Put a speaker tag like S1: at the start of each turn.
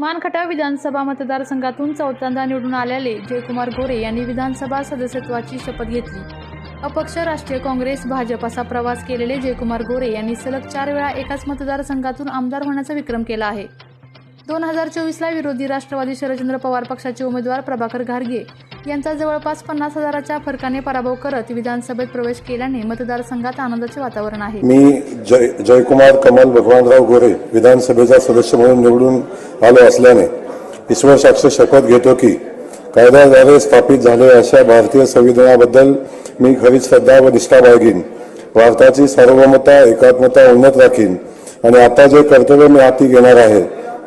S1: मानखटाव विधानसभा मतदारसंघातून चौथ्यांदा निवडून आलेले जयकुमार गोरे यांनी विधानसभा सदस्यत्वाची शपथ घेतली. अपक्ष राष्ट्रीय काँग्रेस भाजप असा प्रवास केलेले जयकुमार गोरे यांनी सलग चार वेळा एकाच मतदारसंघातून आमदार होण्याचा विक्रम केला आहे. दोन हजार चोवीसला विरोधी राष्ट्रवादी शरदचंद्र पवार पक्षाचे उमेदवार प्रभाकर घारगे यांचा जवळपास पन्नास हजाराच्या फरकाने पराभव करत विधानसभेत प्रवेश केल्याने मतदारसंघात आनंदाचे वातावरण आहे.
S2: मी जय जयकुमार कमल भगवानराव गोरे विधानसभेचा सदस्य म्हणून निवडून आलो असल्याने ईश्वर साक्ष शपथ घेतो की कायद्याद्वारे स्थापित झालेल्या अशा भारतीय संविधानाबद्दल मी खरी श्रद्धा व निष्ठा बाळगीन. भारताची सार्वभौमता एकात्मता उन्नत राखीन. आणि आता जे कर्तव्य मी हाती घेणार आहे